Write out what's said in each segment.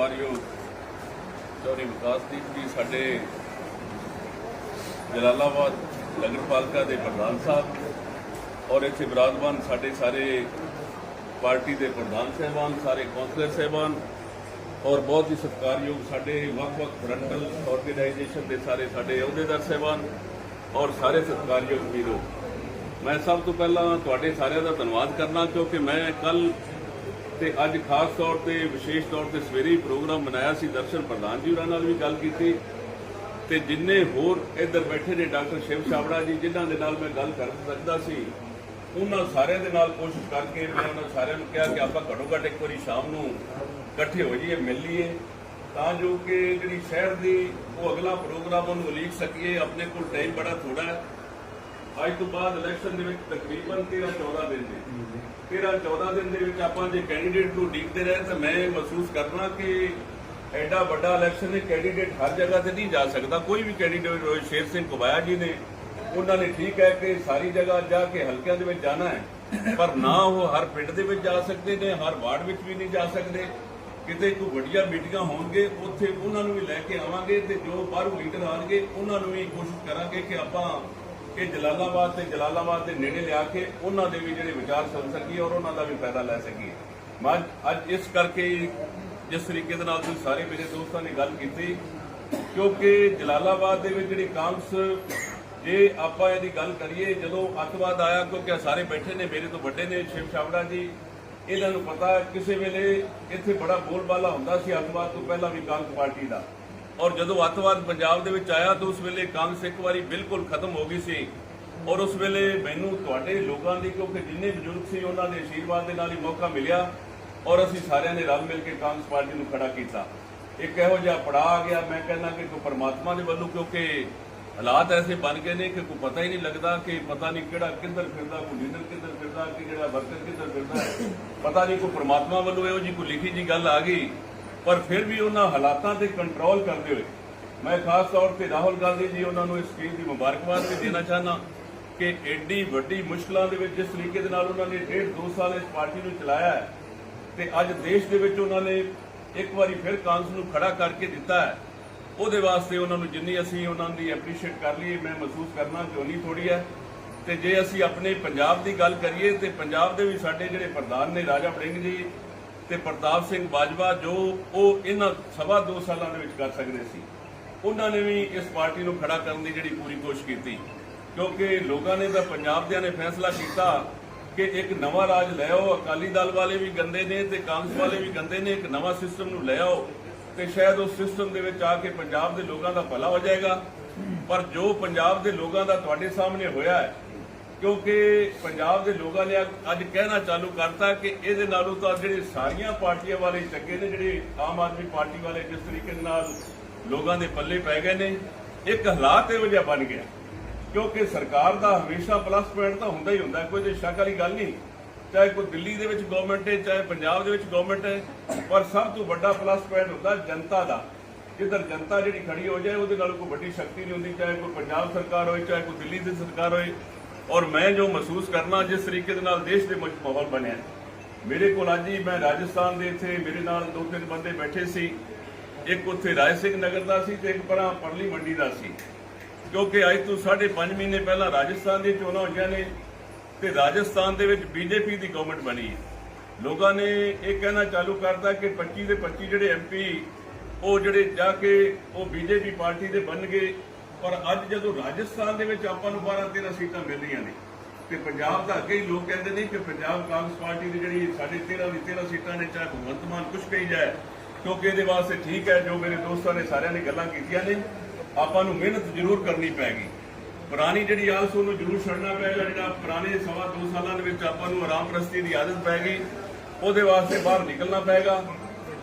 ਸਤਿਕਾਰਯੋਗ ਚੌਧਰੀ ਵਿਕਾਸਦੀਪ ਜੀ, ਸਾਡੇ ਜਲਾਲਾਬਾਦ ਨਗਰਪਾਲਿਕਾ ਦੇ ਪ੍ਰਧਾਨ ਸਾਹਿਬ ਔਰ ਇੱਥੇ ਵਿਰਾਜਮਾਨ ਸਾਡੇ ਸਾਰੇ ਪਾਰਟੀ ਦੇ ਪ੍ਰਧਾਨ ਸਹਿਬਾਨ, ਸਾਰੇ ਕੌਂਸਲਰ ਸਹਿਬਾਨ ਔਰ ਬਹੁਤ ਹੀ ਸਤਿਕਾਰਯੋਗ ਸਾਡੇ ਵੱਖ-ਵੱਖ ਫਰੰਟਲ ਆਰਗੇਨਾਈਜੇਸ਼ਨ ਦੇ ਸਾਰੇ ਸਾਡੇ ਅਹੁਦੇਦਾਰ ਸਹਿਬਾਨ ਔਰ ਸਾਰੇ ਸਤਿਕਾਰਯੋਗ ਵੀਰੋ। ਮੈਂ ਸਭ ਤੋਂ ਪਹਿਲਾਂ ਤੁਹਾਡੇ ਸਾਰਿਆਂ ਦਾ ਧੰਨਵਾਦ ਕਰਨਾ, ਕਿਉਂਕਿ ਮੈਂ ਕੱਲ ਤੇ ਅੱਜ ਖਾਸ ਤੌਰ ਤੇ, ਵਿਸ਼ੇਸ਼ ਤੌਰ ਤੇ ਸਵੇਰੇ ਹੀ ਪ੍ਰੋਗਰਾਮ ਬਣਾਇਆ ਸੀ, ਦਰਸ਼ਨ ਪ੍ਰਧਾਨ ਜੀ ਉਹਨਾਂ ਨਾਲ ਵੀ ਗੱਲ ਕੀਤੀ। ਤੇ ਜਿੰਨੇ ਹੋਰ ਇੱਧਰ ਬੈਠੇ ਨੇ ਡਾਕਟਰ ਸ਼ਿਵ ਛਾਬੜਾ ਜੀ, ਜਿਨ੍ਹਾਂ ਦੇ ਨਾਲ ਮੈਂ ਗੱਲ ਕਰ ਸਕਦਾ ਸੀ, ਉਹਨਾਂ ਸਾਰਿਆਂ ਦੇ ਨਾਲ ਕੋਸ਼ਿਸ਼ ਕਰਕੇ ਮੈਂ ਉਹਨਾਂ ਸਾਰਿਆਂ ਨੂੰ ਕਿਹਾ ਕਿ ਆਪਾਂ ਘੱਟੋ ਘੱਟ ਇੱਕ ਵਾਰੀ ਸ਼ਾਮ ਨੂੰ ਇਕੱਠੇ ਹੋ ਜਾਈਏ, ਮਿਲ ਲਈਏ। ਤਾਂ ਜੋ ਕਿ ਜਿਹੜੀ ਸ਼ਹਿਰ ਦੀ ਉਹ ਅਗਲਾ ਪ੍ਰੋਗਰਾਮ ਉਹਨੂੰ ਉਲੀਕ ਸਕੀਏ, ਆਪਣੇ ਕੋਲ ਟਾਈਮ ਬੜਾ ਥੋੜਾ ਹੈ। ਅੱਜ ਤੋਂ ਬਾਅਦ ਇਲੈਕਸ਼ਨ ਦੇ ਵਿੱਚ ਤਕਰੀਬਨ 13 14 ਦਿਨ ਨੇ। 13 14 ਦਿਨ ਦੇ ਵਿੱਚ ਆਪਾਂ ਜੇ ਕੈਂਡੀਡੇਟ ਨੂੰ ਉਡੀਕਦੇ ਰਹੇ, ਤਾਂ ਮੈਂ ਮਹਿਸੂਸ ਕਰਨਾ ਕਿ ਐਡਾ ਵੱਡਾ ਇਲੈਕਸ਼ਨ ਹੈ ਕੈਂਡੀਡੇਟ ਹਰ ਜਗ੍ਹਾ ਤੇ ਨਹੀਂ ਜਾ ਸਕਦਾ। ਕੋਈ ਵੀ ਕੈਂਡੀਡੇਟ ਹੋਏ, ਸ਼ੇਰ ਸਿੰਘ ਕੁਬਾਇਆ ਜੀ ਨੇ, ਉਹਨਾਂ ਨੇ ਠੀਕ ਹੈ ਕਿ ਸਾਰੀ ਜਗ੍ਹਾ ਜਾ ਕੇ ਹਲਕਿਆਂ ਦੇ ਵਿੱਚ ਜਾਣਾ ਹੈ, ਪਰ ਨਾ ਉਹ ਹਰ ਪਿੰਡ ਦੇ ਵਿੱਚ ਜਾ ਸਕਦੇ ਨੇ, ਹਰ ਵਾਰਡ ਵਿੱਚ ਵੀ ਨਹੀਂ ਜਾ ਸਕਦੇ। ਕਿਤੇ ਕੋਈ ਵੱਡੀਆਂ ਮੀਟਿੰਗਾਂ ਹੋਣਗੇ, ਉੱਥੇ ਉਹਨਾਂ ਨੂੰ ਵੀ ਲੈ ਕੇ ਆਵਾਂਗੇ ਤੇ ਜੋ ਬਾਹਰੋਂ ਲੀਡਰ ਆਣਗੇ ਉਹਨਾਂ ਨੂੰ ਵੀ ਕੋਸ਼ਿਸ਼ ਕਰਾਂਗੇ ਕਿ ਆਪਾਂ ਇਹ ਜਲਾਲਾਬਾਦ ਤੇ ਜਲਾਲਾਬਾਦ ਦੇ ਨੇੜੇ ਲਿਆ ਕੇ ਉਹਨਾਂ ਦੇ ਵੀ ਜਿਹੜੇ ਵਿਚਾਰ ਸੁਣ ਸਕੀਏ ਔਰ ਉਹਨਾਂ ਦਾ ਵੀ ਫਾਇਦਾ ਲੈ ਸਕੀਏ। ਮੈਂ ਅੱਜ- ਇਸ ਕਰਕੇ ਜਿਸ ਤਰੀਕੇ ਦੇ ਨਾਲ ਤੁਸੀਂ ਸਾਰੇ ਮੇਰੇ ਦੋਸਤਾਂ ਨੇ ਗੱਲ ਕੀਤੀ, ਕਿਉਂਕਿ ਜਲਾਲਾਬਾਦ ਦੇ ਵਿੱਚ ਜਿਹੜੀ ਕਾਂਗਰਸ, ਜੇ ਆਪਾਂ ਇਹਦੀ ਗੱਲ ਕਰੀਏ, ਜਦੋਂ ਅੱਤਵਾਦ ਆਇਆ, ਕਿਉਂਕਿ ਸਾਰੇ ਬੈਠੇ ਨੇ, ਮੇਰੇ ਤੋਂ ਵੱਡੇ ਨੇ, ਸ਼ਿਵ ਛਾਬੜਾ ਜੀ, ਇਹਨਾਂ ਨੂੰ ਪਤਾ, ਕਿਸੇ ਵੇਲੇ ਇੱਥੇ ਬੜਾ ਬੋਲਬਾਲਾ ਹੁੰਦਾ ਸੀ ਅੱਤਵਾਦ ਤੋਂ ਪਹਿਲਾਂ ਵੀ ਕਾਂਗਰਸ ਪਾਰਟੀ ਦਾ। ਔਰ ਜਦੋਂ ਅੱਤਵਾਦ ਪੰਜਾਬ ਦੇ ਵਿੱਚ ਆਇਆ ਤਾਂ ਉਸ ਵੇਲੇ ਕਾਂਗਰਸ ਇੱਕ ਵਾਰੀ ਬਿਲਕੁਲ ਖਤਮ ਹੋ ਗਈ ਸੀ। ਔਰ ਉਸ ਵੇਲੇ ਮੈਨੂੰ ਤੁਹਾਡੇ ਲੋਕਾਂ ਦੀ, ਕਿਉਂਕਿ ਜਿੰਨੇ ਬਜ਼ੁਰਗ ਸੀ, ਉਹਨਾਂ ਦੇ ਆਸ਼ੀਰਵਾਦ ਦੇ ਨਾਲ ਹੀ ਮੌਕਾ ਮਿਲਿਆ। ਔਰ ਅਸੀਂ ਸਾਰਿਆਂ ਨੇ ਰਲ ਮਿਲ ਕੇ ਕਾਂਗਰਸ ਪਾਰਟੀ ਨੂੰ ਖੜਾ ਕੀਤਾ। ਇੱਕ ਇਹੋ ਜਿਹਾ ਪੜਾ ਆ ਗਿਆ, ਮੈਂ ਕਹਿੰਦਾ ਕਿ ਕੋਈ ਪਰਮਾਤਮਾ ਦੇ ਵੱਲੋਂ, ਕਿਉਂਕਿ ਹਾਲਾਤ ਐਸੇ ਬਣ ਗਏ ਨੇ ਕਿ ਕੋਈ ਪਤਾ ਹੀ ਨਹੀਂ ਲੱਗਦਾ ਕਿ ਪਤਾ ਨਹੀਂ ਕਿਹੜਾ ਕਿੱਧਰ ਫਿਰਦਾ, ਕੋਈ ਲੀਡਰ ਕਿੱਧਰ ਫਿਰਦਾ, ਕਿ ਜਿਹੜਾ ਵਰਕਰ ਕਿੱਧਰ ਫਿਰਦਾ। ਪਤਾ ਨਹੀਂ ਕੋਈ ਪਰਮਾਤਮਾ ਵੱਲੋਂ ਇਹੋ ਜੀ ਕੋਈ ਲਿਖੀ ਜੀ ਗੱਲ ਆ ਗਈ। ਪਰ ਫਿਰ ਵੀ ਉਹਨਾਂ ਹਾਲਾਤਾਂ ਤੇ ਕੰਟਰੋਲ ਕਰਦੇ ਹੋਏ, ਮੈਂ ਖਾਸ ਤੌਰ ਤੇ ਰਾਹੁਲ ਗਾਂਧੀ ਜੀ ਉਹਨਾਂ ਨੂੰ ਇਸ ਚੀਜ਼ ਦੀ ਮੁਬਾਰਕਬਾਦ ਵੀ ਦੇਣਾ ਚਾਹਨਾ ਕਿ ਐਡੀ ਵੱਡੀ ਮੁਸ਼ਕਲਾਂ ਦੇ ਵਿੱਚ ਜਿਸ ਤਰੀਕੇ ਦੇ ਨਾਲ ਉਹਨਾਂ ਨੇ ਡੇਢ ਦੋ ਸਾਲ ਇਸ ਪਾਰਟੀ ਨੂੰ ਚਲਾਇਆ ਹੈ ਤੇ ਅੱਜ ਦੇਸ਼ ਦੇ ਵਿੱਚ ਉਹਨਾਂ ਨੇ ਇੱਕ ਵਾਰੀ ਫਿਰ ਕਾਂਗਰਸ ਨੂੰ ਖੜਾ ਕਰਕੇ ਦਿੱਤਾ ਹੈ, ਉਹਦੇ ਵਾਸਤੇ ਉਹਨਾਂ ਨੂੰ ਜਿੰਨੀ ਅਸੀਂ ਉਹਨਾਂ ਦੀ ਐਪਰੀਸ਼ੀਏਟ ਕਰ ਲਈਏ, ਮੈਂ ਮਹਿਸੂਸ ਕਰਨਾ ਕਿ ਉਨੀ ਥੋੜੀ ਹੈ ਤੇ ਜੇ ਅਸੀਂ ਆਪਣੇ ਪੰਜਾਬ ਦੀ ਗੱਲ ਕਰੀਏ ਤੇ ਪੰਜਾਬ ਦੇ ਵੀ ਸਾਡੇ ਜਿਹੜੇ ਪ੍ਰਧਾਨ ਨੇ ਰਾਜਾ ਬੜਿੰਗ ਜੀ ਤੇ ਪ੍ਰਤਾਪ ਸਿੰਘ ਬਾਜਵਾ ਜੋ ਉਹ ਇਹਨਾਂ ਸਵਾ ਦੋ ਸਾਲਾਂ ਦੇ ਵਿੱਚ ਕਰ ਸਕਦੇ ਸੀ। ਉਹਨਾਂ ਨੇ ਵੀ ਇਸ ਪਾਰਟੀ ਨੂੰ ਖੜਾ ਕਰਨ ਦੀ ਜਿਹੜੀ ਪੂਰੀ ਕੋਸ਼ਿਸ਼ ਕੀਤੀ। ਕਿਉਂਕਿ ਲੋਕਾਂ ਨੇ ਤਾਂ ਪੰਜਾਬ ਦਿਆਂ ਨੇ ਫੈਸਲਾ ਕੀਤਾ ਕਿ ਇੱਕ ਨਵਾਂ ਰਾਜ ਲੈ ਆਓ, ਅਕਾਲੀ ਦਲ ਵਾਲੇ ਵੀ ਗੰਦੇ ਨੇ ਤੇ ਕਾਂਗਰਸ ਵਾਲੇ ਵੀ ਗੰਦੇ ਨੇ, ਇੱਕ ਨਵਾਂ ਸਿਸਟਮ ਨੂੰ ਲੈ ਆਓ ਤੇ ਸ਼ਾਇਦ ਉਸ ਸਿਸਟਮ ਦੇ ਵਿੱਚ ਆ ਕੇ ਪੰਜਾਬ ਦੇ ਲੋਕਾਂ ਦਾ ਭਲਾ ਹੋ ਜਾਏਗਾ। ਪਰ ਜੋ ਪੰਜਾਬ ਦੇ ਲੋਕਾਂ ਦਾ ਤੁਹਾਡੇ ਸਾਹਮਣੇ ਹੋਇਆ ਹੈ ਕਿਉਂਕਿ ਪੰਜਾਬ ਦੇ ਲੋਕਾਂ ਨੇ ਅੱਜ ਕਹਿਣਾ ਚਾਲੂ ਕਰਤਾ ਕਿ ਇਹਦੇ ਨਾਲੋਂ ਤਾਂ ਜਿਹੜੇ ਸਾਰੀਆਂ ਪਾਰਟੀਆਂ ਵਾਲੇ ਚੰਗੇ ਨੇ, ਜਿਹੜੇ ਆਮ ਆਦਮੀ ਪਾਰਟੀ ਵਾਲੇ ਜਿਸ ਤਰੀਕੇ ਦੇ ਨਾਲ ਲੋਕਾਂ ਦੇ ਪੱਲੇ ਪੈ ਗਏ ਨੇ, ਇੱਕ ਹਾਲਾਤ ਇਹੋ ਜਿਹਾ ਬਣ ਗਿਆ। ਕਿਉਂਕਿ ਸਰਕਾਰ ਦਾ ਹਮੇਸ਼ਾ ਪਲੱਸ ਪੁਆਇੰਟ ਤਾਂ ਹੁੰਦਾ ਹੀ ਹੁੰਦਾ, ਕੋਈ ਤੇ ਸ਼ੱਕ ਵਾਲੀ ਗੱਲ ਨਹੀਂ। ਚਾਹੇ ਕੋਈ ਦਿੱਲੀ ਦੇ ਵਿੱਚ ਗਵਰਨਮੈਂਟ ਹੈ, ਚਾਹੇ ਪੰਜਾਬ ਦੇ ਵਿੱਚ ਗਵਰਨਮੈਂਟ ਹੈ, ਪਰ ਸਭ ਤੋਂ ਵੱਡਾ ਪਲੱਸ ਪੁਆਇੰਟ ਹੁੰਦਾ ਜਨਤਾ ਦਾ। ਜਿੱਧਰ ਜਨਤਾ ਜਿਹੜੀ ਖੜੀ ਹੋ ਜਾਏ, ਉਹਦੇ ਨਾਲ ਕੋਈ ਵੱਡੀ ਸ਼ਕਤੀ ਨਹੀਂ ਹੁੰਦੀ, ਚਾਹੇ ਕੋਈ ਪੰਜਾਬ ਸਰਕਾਰ ਹੋਏ, ਚਾਹੇ ਕੋਈ ਦਿੱਲੀ ਦੀ ਸਰਕਾਰ ਹੋਏ। ਔਰ ਮੈਂ ਜੋ ਮਹਿਸੂਸ ਕਰਨਾ ਜਿਸ ਤਰੀਕੇ ਦੇ ਨਾਲ ਦੇਸ਼ ਦੇ ਵਿੱਚ ਮਾਹੌਲ ਬਣਿਆ ਮੇਰੇ ਕੋਲ ਅੱਜ ਹੀ ਮੈਂ ਰਾਜਸਥਾਨ ਦੇ ਇੱਥੇ ਮੇਰੇ ਨਾਲ ਦੋ ਤਿੰਨ ਬੰਦੇ ਬੈਠੇ ਸੀ। ਇੱਕ ਉੱਥੇ ਰਾਜ ਸਿੰਘ ਨਗਰ ਦਾ ਸੀ ਤੇ ਇੱਕ ਪਰਾਂ ਪਰਲੀ ਮੰਡੀ ਦਾ ਸੀ। ਕਿਉਂਕਿ ਅੱਜ ਤੋਂ 5.5 ਮਹੀਨੇ ਪਹਿਲਾਂ ਰਾਜਸਥਾਨ ਦੀ ਚੋਣਾਂ ਹੋਈਆਂ ਨੇ ਤੇ ਰਾਜਸਥਾਨ ਦੇ ਵਿੱਚ ਬੀਜੇਪੀ ਦੀ ਗਵਰਨਮੈਂਟ ਬਣੀ ਹੈ। ਲੋਕਾਂ ਨੇ ਇਹ ਕਹਿਣਾ ਚਾਲੂ ਕਰਤਾ ਕਿ 25 ਦੇ 25 ਜਿਹੜੇ ਐਮਪੀ ਉਹ ਜਿਹੜੇ ਜਾ ਕੇ ਉਹ ਬੀਜੇਪੀ ਪਾਰਟੀ ਦੇ ਬਣ ਗਏ ਔਰ ਅੱਜ ਜਦੋਂ ਰਾਜਸਥਾਨ ਦੇ ਵਿੱਚ ਆਪਾਂ ਨੂੰ 12 13 ਸੀਟਾਂ ਮਿਲ ਰਹੀਆਂ ਨੇ, ਤੇ ਪੰਜਾਬ ਦਾ ਅੱਗੇ ਹੀ ਲੋਕ ਕਹਿੰਦੇ ਨੇ ਕਿ ਪੰਜਾਬ ਕਾਂਗਰਸ ਪਾਰਟੀ ਦੀ ਜਿਹੜੀ ਸਾਡੇ 13 ਦੀ 13 ਸੀਟਾਂ ਨੇ, ਚਾਹੇ ਭਗਵੰਤ ਮਾਨ ਕੁਝ ਕਹੀ ਜਾਏ, ਕਿਉਂਕਿ ਇਹਦੇ ਵਾਸਤੇ ਠੀਕ ਹੈ, ਜੋ ਮੇਰੇ ਦੋਸਤਾਂ ਨੇ ਸਾਰਿਆਂ ਨੇ ਗੱਲਾਂ ਕੀਤੀਆਂ ਨੇ, ਆਪਾਂ ਨੂੰ ਮਿਹਨਤ ਜ਼ਰੂਰ ਕਰਨੀ ਪੈਗੀ। ਪੁਰਾਣੀ ਜਿਹੜੀ ਆਲਸ ਉਹਨੂੰ ਜ਼ਰੂਰ ਛੱਡਣਾ ਪਏਗਾ, ਜਿਹੜਾ ਪੁਰਾਣੇ ਸਵਾ ਦੋ ਸਾਲਾਂ ਦੇ ਵਿੱਚ ਆਪਾਂ ਨੂੰ ਆਰਾਮ ਪ੍ਰਸਤੀ ਦੀ ਆਦਤ ਪੈ ਗਈ ਉਹਦੇ ਵਾਸਤੇ ਬਾਹਰ ਨਿਕਲਣਾ ਪਏਗਾ,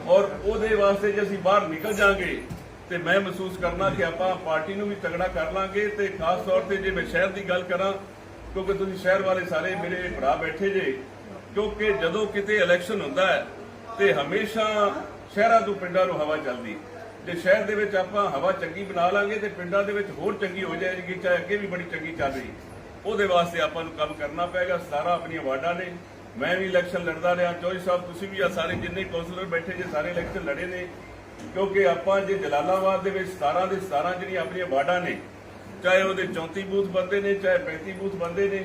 ਔਰ ਉਹਦੇ ਵਾਸਤੇ ਜੇ ਅਸੀਂ ਬਾਹਰ ਨਿਕਲ ਜਾਾਂਗੇ ਤੇ ਮੈਂ ਮਹਿਸੂਸ ਕਰਨਾ ਕਿ ਆਪਾਂ ਪਾਰਟੀ ਨੂੰ ਵੀ ਤਗੜਾ ਕਰ ਲਾਂਗੇ ਤੇ ਖਾਸ ਤੌਰ ਤੇ ਜੇ ਮੈਂ ਸ਼ਹਿਰ ਦੀ ਗੱਲ ਕਰਾਂ, ਕਿਉਂਕਿ ਤੁਸੀਂ ਸ਼ਹਿਰ ਵਾਲੇ ਸਾਰੇ ਮੇਰੇ ਭਰਾ ਬੈਠੇ ਜੇ, ਕਿਉਂਕਿ ਜਦੋਂ ਕਿਤੇ ਇਲੈਕਸ਼ਨ ਹੁੰਦਾ ਹੈ ਤੇ ਹਮੇਸ਼ਾ ਸ਼ਹਿਰਾਂ ਤੋਂ ਪਿੰਡਾਂ ਨੂੰ ਹਵਾ ਚੱਲਦੀ ਜੇ ਸ਼ਹਿਰ ਦੇ ਵਿੱਚ ਆਪਾਂ ਹਵਾ ਚੰਗੀ ਬਣਾ ਲਾਂਗੇ ਤੇ ਪਿੰਡਾਂ ਦੇ ਵਿੱਚ ਹੋਰ ਚੰਗੀ ਹੋ ਜਾਏਗੀ, ਚਾਹੇ ਅੱਗੇ ਵੀ ਬੜੀ ਚੰਗੀ ਚੱਲ ਰਹੀ ਉਹਦੇ ਵਾਸਤੇ ਆਪਾਂ ਨੂੰ ਕੰਮ ਕਰਨਾ ਪਏਗਾ 17 ਆਪਣੀਆਂ ਵਾਰਡਾਂ ਨੇ। ਮੈਂ ਵੀ ਇਲੈਕਸ਼ਨ ਲੜਦਾ ਰਿਹਾ। ਚੋਈ ਸਾਹਿਬ, ਤੁਸੀਂ ਵੀ ਆ ਸਾਰੇ ਜਿੰਨੇ ਕੌਂਸਲਰ ਬੈਠੇ ਜੇ, ਸਾਰੇ ਇਲੈਕਸ਼ਨ ਲੜੇ ਨੇ। ਕਿਉਂਕਿ ਆਪਾਂ ਜੇ ਜਲਾਲਾਬਾਦ ਦੇ ਵਿੱਚ 17 ਦੇ 17 ਜਿਹੜੀਆਂ ਆਪਣੀਆਂ ਵਾਰਡਾਂ ਨੇ, ਚਾਹੇ ਉਹਦੇ 34 ਬੂਥ ਬੰਦੇ ਨੇ, ਚਾਹੇ 35 ਬੂਥ ਬੰਦੇ ਨੇ,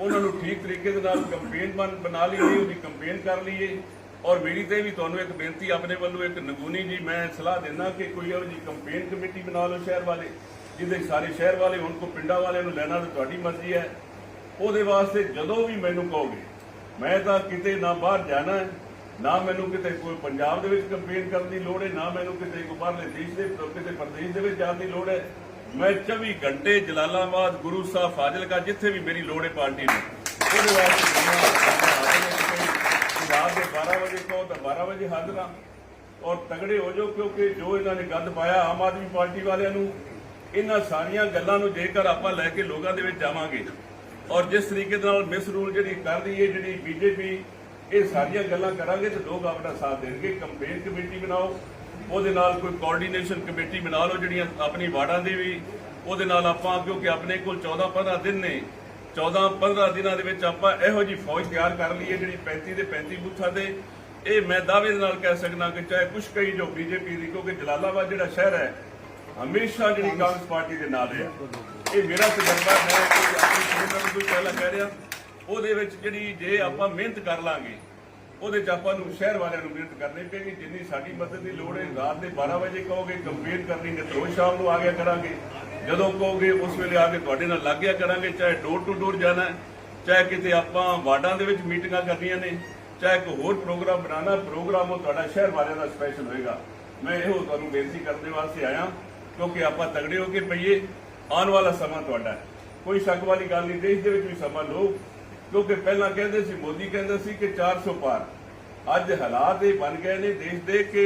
ਉਹਨਾਂ ਨੂੰ ਠੀਕ ਤਰੀਕੇ ਦੇ ਨਾਲ ਕੰਪੇਨ ਬਣ, ਬਣਾ ਲਈਏ, ਉਹਦੀ ਕੰਪੇਨ ਕਰ ਲਈਏ। ਔਰ ਮੇਰੀ ਤੇ ਵੀ ਤੁਹਾਨੂੰ ਇੱਕ ਬੇਨਤੀ, ਆਪਣੇ ਵੱਲੋਂ ਇੱਕ ਨਗੂਨੀ ਜੀ, ਮੈਂ ਸਲਾਹ ਦਿੰਦਾ ਕਿ ਕੋਈ ਇਹੋ ਜੀ ਕੰਪੇਨ ਕਮੇਟੀ ਬਣਾ ਲਓ ਸ਼ਹਿਰ ਵਾਲੇ, ਜਿਹਦੇ ਸਾਰੇ ਸ਼ਹਿਰ ਵਾਲੇ ਹੁਣ ਕੋ ਪਿੰਡਾਂ ਵਾਲਿਆਂ ਨੂੰ ਲੈਣਾ ਤਾਂ ਤੁਹਾਡੀ ਮਰਜ਼ੀ ਹੈ। ਉਹਦੇ ਵਾਸਤੇ ਜਦੋਂ ਵੀ ਮੈਨੂੰ ਕਹੋਗੇ, ਮੈਂ ਤਾਂ ਕਿਤੇ ਨਾ ਬਾਹਰ ਜਾਣਾ ਨਾ ਮੈਨੂੰ ਕਿਤੇ ਕੋਈ ਪੰਜਾਬ ਦੇ ਵਿੱਚ ਕੰਪੇਨ ਕਰਨ ਦੀ ਲੋੜ ਹੈ, ਨਾ ਮੈਨੂੰ ਕਿਤੇ ਕੋਈ ਬਾਹਰਲੇ ਦੇਸ਼ ਦੇ ਕਿਤੇ ਪ੍ਰਦੇਸ਼ ਦੇ ਵਿੱਚ ਜਾਣ ਦੀ ਲੋੜ ਹੈ। ਮੈਂ 24 ਘੰਟੇ ਜਲਾਲਾਬਾਦ, ਗੁਰੂ ਸਾਹਿਬ ਫਾਜ਼ਿਲਕਾ, ਜਿੱਥੇ ਵੀ ਮੇਰੀ ਲੋੜ ਹੈ, ਪਾਰਟੀ ਨੂੰ। ਉਹਦੇ ਵਾਸਤੇ ਰਾਤ ਦੇ 12 ਵਜੇ ਕਹੋ ਤਾਂ 12 ਵਜੇ ਹਾਜ਼ਰ ਹਾਂ। ਔਰ ਤਗੜੇ ਹੋ ਜਾਓ, ਕਿਉਂਕਿ ਜੋ ਇਹਨਾਂ ਨੇ ਗੰਦ ਪਾਇਆ ਆਮ ਆਦਮੀ ਪਾਰਟੀ ਵਾਲਿਆਂ ਨੂੰ, ਇਹਨਾਂ ਸਾਰੀਆਂ ਗੱਲਾਂ ਨੂੰ ਜੇਕਰ ਆਪਾਂ ਲੈ ਕੇ ਲੋਕਾਂ ਦੇ ਵਿੱਚ ਜਾਵਾਂਗੇ, ਔਰ ਜਿਸ ਤਰੀਕੇ ਦੇ ਨਾਲ ਮਿਸ ਰੂਲ ਜਿਹੜੀ ਕਰ ਰਹੀ ਹੈ, ਜਿਹੜੀ ਬੀਜੇਪੀ ਇਹ ਸਾਰੀਆਂ ਗੱਲਾਂ ਕਰਾਂਗੇ ਤੇ ਲੋਕ ਆਪਣਾ ਸਾਥ ਦੇਣਗੇ। ਕੰਪੇਨ ਕਮੇਟੀ ਬਣਾਓ, ਉਹਦੇ ਨਾਲ ਕੋਈ ਕੋਆਰਡੀਨੇਸ਼ਨ ਕਮੇਟੀ ਬਣਾ ਲਓ ਜਿਹੜੀਆਂ ਆਪਣੀ ਵਾਰਡਾਂ ਦੀ ਵੀ, ਉਹਦੇ ਨਾਲ ਆਪਾਂ, ਕਿਉਂਕਿ ਆਪਣੇ ਕੋਲ 14 15 ਦਿਨ ਨੇ। 14 15 ਦਿਨਾਂ ਦੇ ਵਿੱਚ ਆਪਾਂ ਇਹੋ ਜੀ ਫੌਜ ਤਿਆਰ ਕਰ ਲਈਏ ਜਿਹੜੀ 35 ਦੇ 35 ਬੂਥਾਂ ਦੇ ਇਹ ਮੈਂ ਦਾਅਵੇ ਦੇ ਨਾਲ ਕਹਿ ਸਕਦਾ ਕਿ ਚਾਹੇ ਕੁਛ ਕਈ ਜੋ ਬੀਜੇਪੀ ਦੀ, ਕਿਉਂਕਿ ਜਲਾਲਾਬਾਦ ਜਿਹੜਾ ਸ਼ਹਿਰ ਹੈ, ਹਮੇਸ਼ਾ ਜਿਹੜੀ ਕਾਂਗਰਸ ਪਾਰਟੀ ਦੇ ਨਾਲ ਰਿਹਾ। ਇਹ ਮੇਰਾ ਤਜਰਬਾ ਹੈ ਕਿ ਆਪਣੀ ਕਿਹਨਾਂ ਨੂੰ ਪਹਿਲਾਂ ਕਹਿ ਰਿਹਾ। ਉਹਦੇ ਵਿੱਚ ਜਿਹੜੀ ਜੇ ਆਪਾਂ ਮਿਹਨਤ ਕਰ ਲਾਂਗੇ, ਉਹਦੇ ਚ ਆਪਾਂ ਨੂੰ ਸ਼ਹਿਰ ਵਾਲਿਆਂ ਨੂੰ ਮਿਹਨਤ ਕਰਨੀ ਪਏਗੀ। ਜਿੰਨੀ ਸਾਡੀ ਮਦਦ ਦੀ ਲੋੜ ਹੈ, ਰਾਤ ਦੇ 12 ਵਜੇ ਕਹੋਗੇ ਕੰਪੇਨ ਕਰਨੀ ਹੈ ਰੋਜ਼ ਸ਼ਾਮ ਨੂੰ ਆ ਗਿਆ ਕਰਾਂਗੇ। ਜਦੋਂ ਕਹੋਗੇ, ਉਸ ਵੇਲੇ ਆ ਕੇ ਤੁਹਾਡੇ ਨਾਲ ਲੱਗ ਗਿਆ ਕਰਾਂਗੇ, ਚਾਹੇ ਡੋਰ ਟੂ ਡੋਰ ਜਾਣਾ ਚਾਹੇ ਕਿਤੇ ਆਪਾਂ ਵਾਰਡਾਂ ਦੇ ਵਿੱਚ ਮੀਟਿੰਗਾਂ ਕਰਨੀਆਂ ਨੇ, ਚਾਹੇ ਕੋਈ ਹੋਰ ਪ੍ਰੋਗਰਾਮ ਬਣਾਉਣਾ ਪ੍ਰੋਗਰਾਮ ਉਹ ਤੁਹਾਡਾ ਸ਼ਹਿਰ ਵਾਲਿਆਂ ਦਾ ਸਪੈਸ਼ਲ ਹੋਏਗਾ। ਮੈਂ ਇਹੋ ਤੁਹਾਨੂੰ ਬੇਨਤੀ ਕਰਨ ਵਾਸਤੇ ਆਇਆ, ਕਿਉਂਕਿ ਆਪਾਂ ਤਗੜੇ ਹੋ ਕੇ ਪਈਏ, ਆਉਣ ਵਾਲਾ ਸਮਾਂ ਤੁਹਾਡਾ ਕੋਈ ਸ਼ੱਕ ਵਾਲੀ ਗੱਲ ਨਹੀਂ, ਦੇਸ਼ ਦੇ ਵਿੱਚ ਵੀ ਸਮਾਂ ਲਓ। ਕਿਉਂਕਿ ਪਹਿਲਾਂ ਕਹਿੰਦੇ ਸੀ, ਮੋਦੀ ਕਹਿੰਦਾ ਸੀ ਕਿ 400 ਪਾਰ। ਅੱਜ ਹਾਲਾਤ ਇਹ ਬਣ ਗਏ ਨੇ ਦੇਸ਼ ਦੇ ਕਿ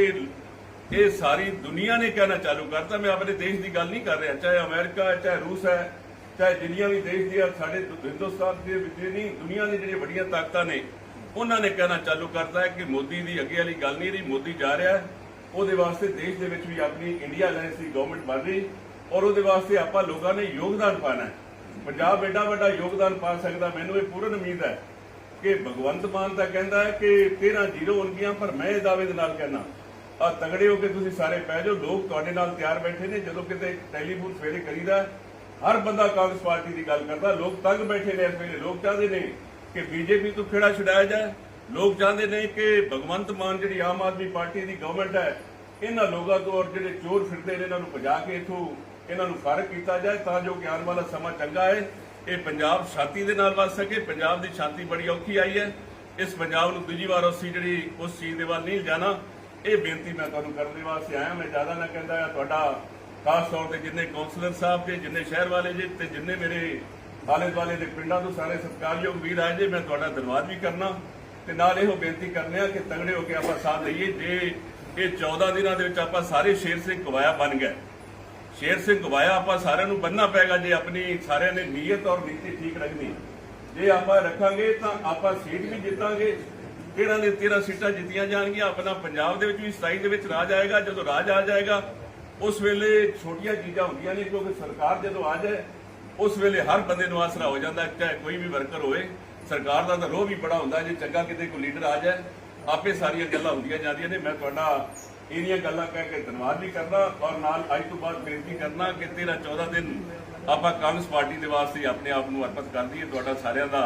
ਇਹ ਸਾਰੀ ਦੁਨੀਆ ਨੇ ਕਹਿਣਾ ਚਾਲੂ ਕਰਤਾ। ਮੈਂ ਆਪਣੇ ਦੇਸ਼ ਦੀ ਗੱਲ ਨਹੀਂ ਕਰ ਰਿਹਾ। ਚਾਹੇ ਅਮਰੀਕਾ ਹੈ, ਚਾਹੇ ਰੂਸ ਹੈ, ਚਾਹੇ ਜਿੰਨੀਆਂ ਵੀ ਦੇਸ਼ ਦੀਆਂ, ਸਾਡੇ ਹਿੰਦੁਸਤਾਨ ਦੇ ਵਿੱਚ ਨਹੀਂ ਦੁਨੀਆ ਦੀ ਜਿਹੜੀਆਂ ਵੱਡੀਆਂ ਤਾਕਤਾਂ ਨੇ, ਉਹਨਾਂ ਨੇ ਕਹਿਣਾ ਚਾਲੂ ਕਰਤਾ ਹੈ ਕਿ ਮੋਦੀ ਦੀ ਅੱਗੇ ਵਾਲੀ ਗੱਲ ਨਹੀਂ ਰਹੀ। ਮੋਦੀ ਜਾ ਰਿਹਾ ਉਹਦੇ ਵਾਸਤੇ ਦੇਸ਼ ਦੇ ਵਿੱਚ ਵੀ ਆਪਣੀ ਇੰਡੀਆ ਅਲਾਈਅੰਸ ਦੀ ਗਵਰਨਮੈਂਟ ਬਣ ਰਹੀ। ਔਰ ਉਹਦੇ ਵਾਸਤੇ ਆਪਾਂ ਲੋਕਾਂ ਨੇ ਯੋਗਦਾਨ ਪਾਣਾ ਹੈ। ਪੰਜਾਬ ਐਡਾ ਵੱਡਾ ਯੋਗਦਾਨ ਪਾ ਸਕਦਾ, ਮੈਨੂੰ ਇਹ ਪੂਰਨ ਉਮੀਦ ਹੈ ਕਿ ਭਗਵੰਤ ਮਾਨ ਤਾਂ ਕਹਿੰਦਾ ਹੈ ਕਿ 13 ਜ਼ੀਰੋ ਹੋਣਗੀਆਂ, ਪਰ ਮੈਂ ਇਹ ਦਾਅਵੇ ਦੇ ਨਾਲ ਕਹਿੰਦਾ, ਆ ਤਗੜੇ ਹੋ ਕੇ ਤੁਸੀਂ ਸਾਰੇ ਪੈ ਜਾਓ, ਲੋਕ ਤੁਹਾਡੇ ਨਾਲ ਤਿਆਰ ਬੈਠੇ ਨੇ, ਜਦੋਂ ਕਿਤੇ ਟੈਲੀਫੋਨ ਸਵੇਰੇ ਕਰੀਦਾ ਹਰ ਬੰਦਾ ਕਾਂਗਰਸ ਪਾਰਟੀ ਦੀ ਗੱਲ ਕਰਦਾ, ਲੋਕ ਤੰਗ ਬੈਠੇ ਨੇ ਇਸ ਵੇਲੇ, ਲੋਕ ਚਾਹੁੰਦੇ ਨੇ ਕਿ ਬੀਜੇਪੀ ਤੋਂ ਖੇੜਾ ਛੁਡਾਇਆ ਜਾਏ, ਲੋਕ ਚਾਹੁੰਦੇ ਨੇ ਕਿ ਭਗਵੰਤ ਮਾਨ ਜਿਹੜੀ ਆਮ ਆਦਮੀ ਪਾਰਟੀ ਦੀ ਗਵਰਨਮੈਂਟ ਹੈ, ਇਹਨਾਂ ਲੋਕਾਂ ਤੋਂ ਔਰ ਜਿਹੜੇ ਚੋਰ ਫਿਰਦੇ ਨੇ, ਇਹਨਾਂ ਨੂੰ ਭਜਾ ਕੇ ਇਥੋਂ ਇਹਨਾਂ ਨੂੰ ਫ਼ਰਕ ਕੀਤਾ ਜਾਏ ਤਾਂ ਜੋ ਕਿ ਆਉਣ ਵਾਲਾ ਸਮਾਂ ਚੰਗਾ ਹੈ ਇਹ ਪੰਜਾਬ ਛਾਤੀ ਦੇ ਨਾਲ ਵੱਸ ਸਕੇ। ਪੰਜਾਬ ਦੀ ਛਾਤੀ ਬੜੀ ਔਖੀ ਆਈ ਹੈ। ਇਸ ਪੰਜਾਬ ਨੂੰ ਦੂਜੀ ਵਾਰ ਅਸੀਂ ਜਿਹੜੀ ਉਸ ਚੀਜ਼ ਦੇ ਵੱਲ ਨਹੀਂ ਜਾਣਾ। ਇਹ ਬੇਨਤੀ ਮੈਂ ਤੁਹਾਨੂੰ ਕਰਨ ਦੇ ਵਾਸਤੇ ਆਇਆ। ਮੈਂ ਜ਼ਿਆਦਾ ਨਾ ਕਹਿੰਦਾ ਆ, ਤੁਹਾਡਾ ਖਾਸ ਤੌਰ ਤੇ ਜਿੰਨੇ ਕਾਉਂਸਲਰ ਸਾਹਿਬ ਤੇ ਜਿੰਨੇ ਸ਼ਹਿਰ ਵਾਲੇ ਜੀ ਤੇ ਜਿੰਨੇ ਮੇਰੇ ਆਲੇ ਦੁਆਲੇ ਦੇ ਪਿੰਡਾਂ ਤੋਂ ਸਾਰੇ ਸਤਿਕਾਰਯੋਗ ਵੀਰ ਆਏ ਜੇ, ਮੈਂ ਤੁਹਾਡਾ ਧੰਨਵਾਦ ਵੀ ਕਰਨਾ। ਤੇ ਨਾਲ ਇਹੋ ਬੇਨਤੀ ਕਰਨੇ ਆ ਕਿ ਤਗੜੇ ਹੋ ਕੇ ਆਪਾਂ ਸਾਥ ਲਈਏ ਜੇ ਇਹ 14 ਦਿਨਾਂ ਦੇ ਵਿੱਚ ਆਪਾਂ ਸਾਰੇ ਸ਼ੇਰ ਸਿੰਘ ਕਵਾਇਆ ਬਣ ਗਏ। ਸ਼ੇਰ ਸਿੰਘ ਗਵਾਇਆ, ਆਪਾਂ ਸਾਰਿਆਂ ਨੂੰ ਬੰਨਣਾ ਪੈਗਾ ਜੇ ਆਪਣੀ ਸਾਰਿਆਂ ਨੇ ਨੀਅਤ ਔਰ ਨੀਤੀ ਠੀਕ ਰੱਖਣੀ ਜੇ ਆਪਾਂ ਰੱਖਾਂਗੇ ਤਾਂ ਆਪਾਂ ਸੀਟ ਵੀ ਜਿੱਤਾਂਗੇ। 13 ਦੇ 13 ਸੀਟਾਂ ਜਿੱਤੀਆਂ ਜਾਣਗੀਆਂ, ਆਪਣਾ ਪੰਜਾਬ ਦੇ ਵਿੱਚ ਵੀ 27 ਦੇ ਵਿੱਚ ਰਾਜ ਆਏਗਾ। ਜਦੋਂ ਰਾਜ ਆ ਜਾਏਗਾ, ਉਸ ਵੇਲੇ ਛੋਟੀਆਂ ਚੀਜ਼ਾਂ ਹੁੰਦੀਆਂ ਨੇ, ਕਿਉਂਕਿ ਸਰਕਾਰ ਜਦੋਂ ਆ ਜਾਏ, ਉਸ ਵੇਲੇ ਹਰ ਬੰਦੇ ਨੂੰ ਆਸਰਾ ਹੋ ਜਾਂਦਾ, ਚਾਹੇ ਕੋਈ ਵੀ ਵਰਕਰ ਹੋਵੇ। ਸਰਕਾਰ ਦਾ ਤਾਂ ਰੋਹ ਵੀ ਬੜਾ ਹੁੰਦਾ, ਜੇ ਚੰਗਾ ਕਿਤੇ ਕੋਈ ਲੀਡਰ ਆ ਜਾਏ, ਆਪੇ ਸਾਰੀਆਂ ਗੱਲਾਂ ਹੁੰਦੀਆਂ ਜਾਂਦੀਆਂ ਨੇ। ਮੈਂ ਤੁਹਾਡਾ ਇਹਨੀਆਂ ਗੱਲਾਂ ਕਹਿ ਕੇ ਧੰਨਵਾਦ ਵੀ ਕਰਨਾ ਔਰ ਨਾਲ ਅੱਜ ਤੋਂ ਬਾਅਦ ਬੇਨਤੀ ਕਰਨਾ ਕਿ 13 14 ਦਿਨ ਆਪਾਂ ਕਾਂਗਰਸ ਪਾਰਟੀ ਦੇ ਵਾਸਤੇ ਆਪਣੇ ਆਪ ਨੂੰ ਅਰਪਿਤ ਕਰ ਦਈਏ। ਤੁਹਾਡਾ ਸਾਰਿਆਂ ਦਾ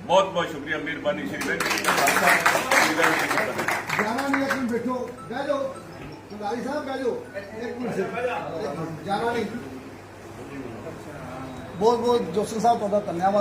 ਬਹੁਤ ਬਹੁਤ ਸ਼ੁਕਰੀਆ। ਮਿਹਰਬਾਨੀ ਸ਼੍ਰੀ ਵੈਂਕਟ ਜਾਣਾ ਨਹੀਂ ਇੱਕ ਬੈਠੋ। ਬਹਿ ਜਾਓ। ਸਰਦਾਰੀ ਸਾਹਿਬ, ਬਹਿ ਜਾਓ। ਇੱਕ ਮਿੰਟ ਜਾਣਾ ਨਹੀਂ। ਬਹੁਤ ਬਹੁਤ ਜੋਸਨ ਸਾਹਿਬ, ਤੁਹਾਡਾ ਧੰਨਵਾਦ।